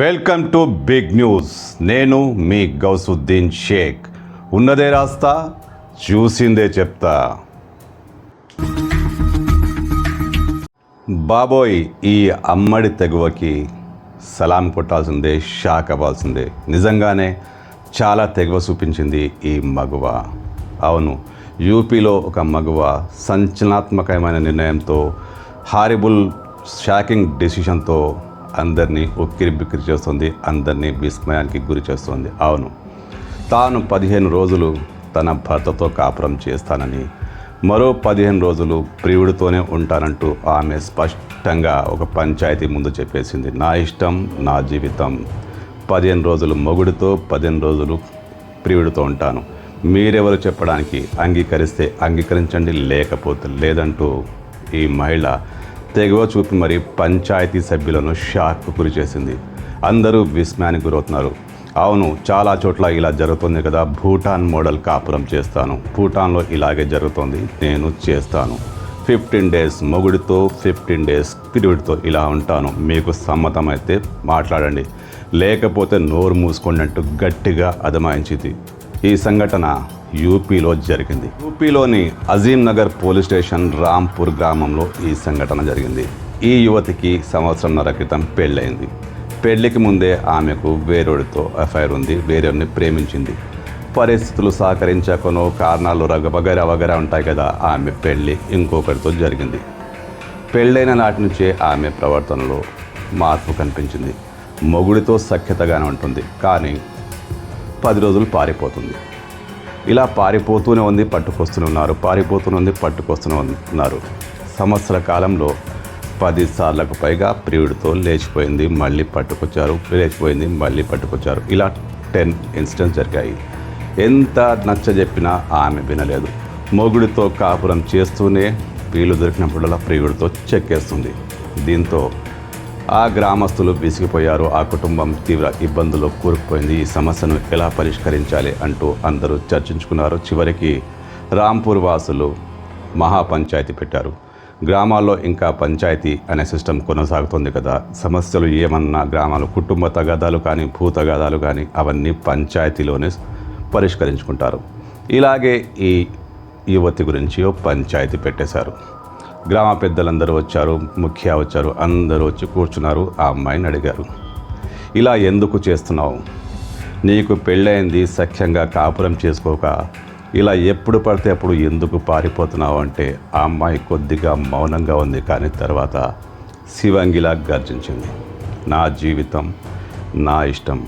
Welcome to big news. నేను మీ గౌసుద్దీన్ షేక్. ఉన్నదే రాస్తా చూసిందే చెప్తా. బాబోయ్ ఈ అమ్మడి తెగువకి సలాం కొట్టాల్సిందే షాక్ అవ్వాల్సిందే. నిజంగానే చాలా తెగువ చూపించింది ఈ మగువ. అవును యూపీలో ఒక మగువ సంచలనాత్మకమైన నిర్ణయంతో హారిబుల్ షాకింగ్ డెసిషన్తో అందరినీ ఉక్కిరి బిక్కిరి చేస్తుంది అందరినీ విస్మయానికి గురి చేస్తుంది. అవును తాను పదిహేను రోజులు తన భర్తతో కాపురం చేస్తానని మరో పదిహేను రోజులు ప్రియుడితోనే ఉంటానంటూ ఆమె స్పష్టంగా ఒక పంచాయతీ ముందు చెప్పేసింది. నా ఇష్టం నా జీవితం. పదిహేను రోజులు మొగుడితో పదిహేను రోజులు ప్రియుడితో ఉంటాను. మీరెవరు చెప్పడానికి అంగీకరిస్తే అంగీకరించండి లేకపోతే లేదంటూ ఈ మహిళ తెగువ చూపి మరి పంచాయతీ సభ్యులను షాక్ గురి చేసింది. అందరూ విస్మయానికి గురవుతున్నారు. అవును చాలా చోట్ల ఇలా జరుగుతుంది కదా భూటాన్ మోడల్ కాపురం చేస్తాను. భూటాన్లో ఇలాగే జరుగుతుంది నేను చేస్తాను. ఫిఫ్టీన్ డేస్ మొగుడితో ఫిఫ్టీన్ డేస్ పిరివిడితో ఇలా ఉంటాను. మీకు సమ్మతమైతే మాట్లాడండి. లేకపోతే నోరు మూసుకున్నట్టు గట్టిగా అదమాయించింది ఈ సంఘటన యూపీలో జరిగింది. యూపీలోని అజీం నగర్ పోలీస్ స్టేషన్ రాంపూర్ గ్రామంలో ఈ సంఘటన జరిగింది. ఈ యువతికి సంవత్సరంన్నర క్రితం పెళ్ళైంది పెళ్ళికి ముందే ఆమెకు వేరొడితో ఎఫ్ఐఆర్ ఉంది. వేరేని ప్రేమించింది. పరిస్థితులు సహకరించకనో కారణాలు రగ వగైరా వగైరా ఉంటాయి కదా ఆమె పెళ్ళి ఇంకొకరితో జరిగింది. పెళ్ళైన నాటి నుంచే ఆమె ప్రవర్తనలో మార్పు కనిపించింది. మొగుడితో సఖ్యతగానే ఉంటుంది. కానీ పది రోజులు పారిపోతుంది. ఇలా పారిపోతూనే ఉంది పట్టుకొస్తూనే ఉన్నారు. పారిపోతూనే ఉంది పట్టుకొస్తూనే ఉన్నారు. సంవత్సర కాలంలో పది సార్లకు పైగా ప్రియుడితో లేచిపోయింది మళ్ళీ పట్టుకొచ్చారు లేచిపోయింది మళ్ళీ పట్టుకొచ్చారు. ఇలా టెన్ ఇన్సిడెంట్స్ జరిగాయి. ఎంత నచ్చ చెప్పినా ఆమె వినలేదు. మొగుడితో కాపురం చేస్తూనే వీళ్ళు దొరికినప్పుడల్లా ప్రియుడితో చెక్కేస్తుంది. దీంతో ఆ గ్రామస్తులు విసిగిపోయారు. ఆ కుటుంబం తీవ్ర ఇబ్బందుల్లో కూరుకుపోయింది. ఈ సమస్యను ఎలా పరిష్కరించాలి అంటూ అందరూ చర్చించుకున్నారు. చివరికి రాంపూర్ వాసులు మహాపంచాయతీ పెట్టారు. గ్రామాల్లో ఇంకా పంచాయతీ అనే సిస్టమ్ కొనసాగుతుంది కదా. సమస్యలు ఏమన్నా గ్రామాలు కుటుంబ తగాదాలు కానీ భూ తగాదాలు కానీ అవన్నీ పంచాయతీలోనే పరిష్కరించుకుంటారు. ఇలాగే ఈ యువతి గురించి పంచాయతీ పెట్టేశారు. గ్రామ పెద్దలందరూ వచ్చారు ముఖ్య వచ్చారు అందరూ వచ్చి కూర్చున్నారు. ఆ అమ్మాయిని అడిగారు ఇలా ఎందుకు చేస్తున్నావు? నీకు పెళ్ళైంది సఖ్యంగా కాపురం చేసుకోక ఇలా ఎప్పుడు పడితే అప్పుడు ఎందుకు పారిపోతున్నావు? అంటే ఆ అమ్మాయి కొద్దిగా మౌనంగా ఉంది కానీ తర్వాత శివంగిలా గర్జించింది నా జీవితం నా ఇష్టం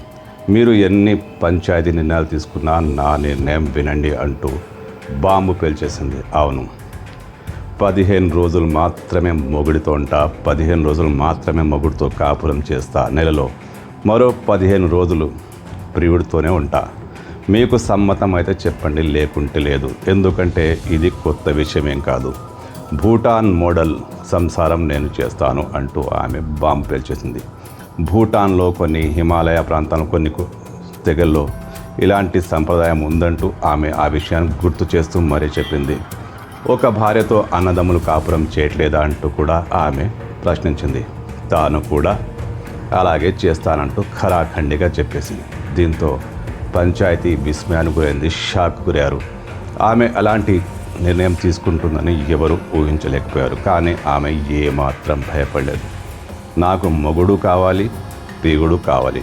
మీరు ఎన్ని పంచాయతీ నిర్ణయాలు తీసుకున్నా నా నిర్ణయం వినండి అంటూ బాంబు పేల్చేసింది. అవును పదిహేను రోజులు మాత్రమే మొగుడితో ఉంటా పదిహేను రోజులు మాత్రమే మొగుడితో కాపురం చేస్తా నెలలో. మరో పదిహేను రోజులు ప్రియుడితోనే ఉంటా. మీకు సమ్మతం అయితే చెప్పండి లేకుంటే లేదు. ఎందుకంటే ఇది కొత్త విషయమేం కాదు. భూటాన్ మోడల్ సంసారం నేను చేస్తాను అంటూ ఆమె బాంబు పేల్చేసింది. భూటాన్లో కొన్ని హిమాలయ ప్రాంతాలు కొన్ని తెగల్లో ఇలాంటి సంప్రదాయం ఉందంటూ ఆమె ఆ విషయాన్ని గుర్తు చేస్తూ మరీ చెప్పింది. ఒక భార్యతో అన్నదమ్ములు కాపురం చేయట్లేదా అంటూ కూడా ఆమె ప్రశ్నించింది. తాను కూడా అలాగే చేస్తానంటూ ఖరాఖండిగా చెప్పేసింది. దీంతో పంచాయతీ విస్మయానికి గురైంది షాక్ గురయ్యారు ఆమె అలాంటి నిర్ణయం తీసుకుంటుందని ఎవరు ఊహించలేకపోయారు కానీ ఆమె ఏమాత్రం భయపడలేదు. నాకు మొగుడు కావాలి తీగుడు కావాలి.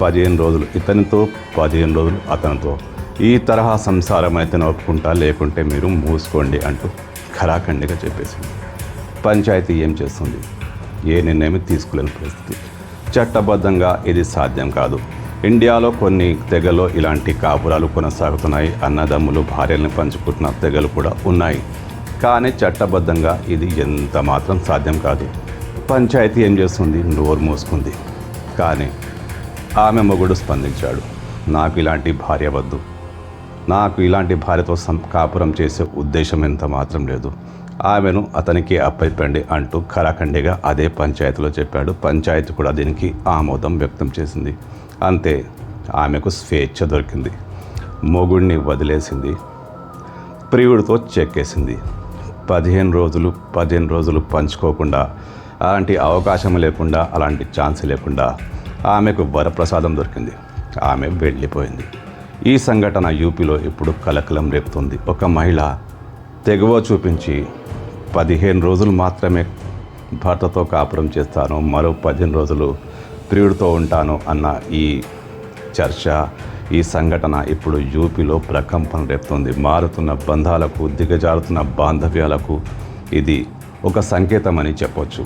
పదిహేను రోజులు ఇతనితో పదిహేను రోజులు అతనితో. ఈ తరహా సంసారం అయితే ఒప్పుకుంటా లేకుంటే మీరు మూసుకోండి అంటూ ఖరాఖండిగా చెప్పేసింది. పంచాయతీ ఏం చేస్తుంది? ఏ నిర్ణయం తీసుకోలేని పరిస్థితి. చట్టబద్ధంగా ఇది సాధ్యం కాదు. ఇండియాలో కొన్ని తెగలో ఇలాంటి కాపురాలు కొనసాగుతున్నాయి. అన్నదమ్ములు భార్యలను పంచుకుంటున్న తెగలు కూడా ఉన్నాయి. కానీ చట్టబద్ధంగా ఇది ఎంత మాత్రం సాధ్యం కాదు. పంచాయతీ ఏం చేస్తుంది? నోరు మూసుకుంది. కానీ ఆమె మొగుడు స్పందించాడు. నాకు ఇలాంటి భార్య వద్దు. నాకు ఇలాంటి భార్యతో సం కాపురం చేసే ఉద్దేశం ఎంత మాత్రం లేదు. ఆమెను అతనికి అప్పైపండి అంటూ ఖరాఖండిగా అదే పంచాయతీలో చెప్పాడు. పంచాయతీ కూడా దీనికి ఆమోదం వ్యక్తం చేసింది. అంతే ఆమెకు స్వేచ్ఛ దొరికింది. మొగుడిని వదిలేసింది. ప్రియుడితో చెక్కేసింది. పదిహేను రోజులు పదిహేను రోజులు పంచుకోకుండా అలాంటి అవకాశం లేకుండా అలాంటి ఛాన్స్ లేకుండా ఆమెకు వరప్రసాదం దొరికింది. ఆమె వెళ్ళిపోయింది. ఈ సంఘటన యూపీలో ఇప్పుడు కలకలం రేపుతుంది. ఒక మహిళ తెగువ చూపించి పదిహేను రోజులు మాత్రమే భర్తతో కాపురం చేస్తాను మరో పదిహేను రోజులు ప్రియుడితో ఉంటాను అన్న ఈ చర్చ ఈ సంఘటన ఇప్పుడు యూపీలో ప్రకంపన రేపుతుంది. మారుతున్న బంధాలకు దిగజారుతున్న బాంధవ్యాలకు ఇది ఒక సంకేతమని చెప్పొచ్చు.